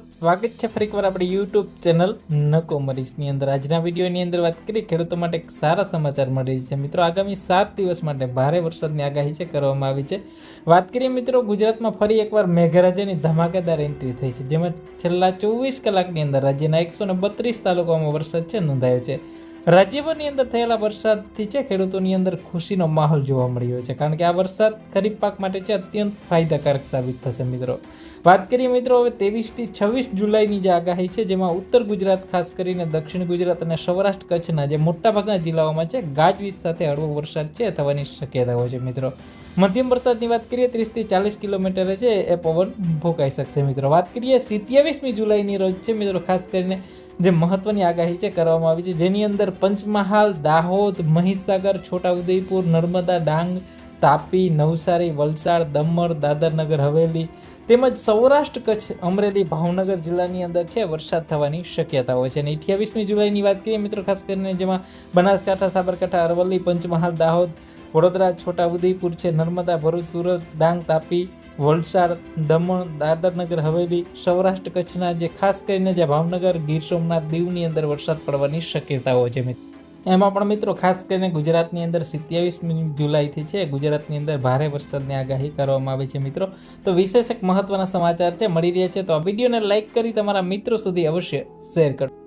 સ્વાગત છે ફરીકવાર આપણી યુટ્યુબ ચેનલ નકો મરીશની અંદર. આજના વિડીયોની અંદર વાત કરીએ, ખેડૂતો માટે સારા સમાચાર મળી છે. મિત્રો, આગામી સાત દિવસ માટે ભારે વરસાદની આગાહી છે, કરવામાં આવી છે. વાત કરીએ મિત્રો, ગુજરાતમાં ફરી એકવાર મેઘરાજાની ધમાકેદાર એન્ટ્રી થઈ છે, જેમાં છેલ્લા ચોવીસ કલાકની અંદર રાજ્યના એકસો તાલુકાઓમાં વરસાદ છે, નોંધાયો છે. રાજ્યભરની અંદર થયેલા વરસાદથી છે ખેડૂતોની અંદર ખુશીનો માહોલ જોવા મળ્યો છે. કારણ કે આ વરસાદ ખરીફ પાક માટે છે અત્યંત ફાયદાકારક સાબિત થશે મિત્રો. વાત કરીએ મિત્રો હવે ત્રેવીસથી છવ્વીસ જુલાઈની જે આગાહી છે, જેમાં ઉત્તર ગુજરાત ખાસ કરીને દક્ષિણ ગુજરાત અને સૌરાષ્ટ્ર કચ્છના જે મોટાભાગના જિલ્લાઓમાં છે ગાજવીજ સાથે હળવો વરસાદ છે થવાની શક્યતાઓ છે મિત્રો. મધ્યમ વરસાદની વાત કરીએ, ત્રીસથી ચાલીસ કિલોમીટરે છે એ પવન ભોકાઈ શકશે મિત્રો. વાત કરીએ સિત્યાવીસમી જુલાઈની રોજ છે મિત્રો, ખાસ કરીને જે મહત્વની આગાહી છે કરવામાં આવી છે, જેની અંદર પંચમહાલ, દાહોદ, મહીસાગર, છોટાઉદેપુર, નર્મદા, ડાંગ, તાપી, નવસારી, વલસાડ, દમણ, દાદરનગર, હવેલી તેમજ સૌરાષ્ટ્ર કચ્છ, અમરેલી, ભાવનગર જિલ્લાની અંદર છે, વરસાદ થવાની શક્યતાઓ છે. અને અઠ્યાવીસમી જુલાઈની વાત કરીએ, મિત્રો, ખાસ કરીને જેમાં બનાસકાંઠા, સાબરકાંઠા, અરવલ્લી, પંચમહાલ, દાહોદ, વડોદરા, છોટાઉદેપુર છે, નર્મદા, ભરૂચ, સુરત, ડાંગ, તાપી વલસાડ, દમણ દાદરનગર હવેલી, સૌરાષ્ટ્ર કચ્છના જે ખાસ કરીને જે ભાવનગર, ગીર સોમનાથ દીવની અંદર વરસાદ પડવાની શક્યતાઓ છે એમાં પણ મિત્રો ખાસ કરીને ગુજરાતની અંદર સિત્યાવીસમી જુલાઈથી છે, ગુજરાતની અંદર ભારે વરસાદની આગાહી કરવામાં આવી છે મિત્રો. તો વિશેષ એક મહત્વના સમાચાર છે, મળી રહ્યા છે, તો આ વિડીયોને લાઇક કરી તમારા મિત્રો સુધી અવશ્ય શેર કરો.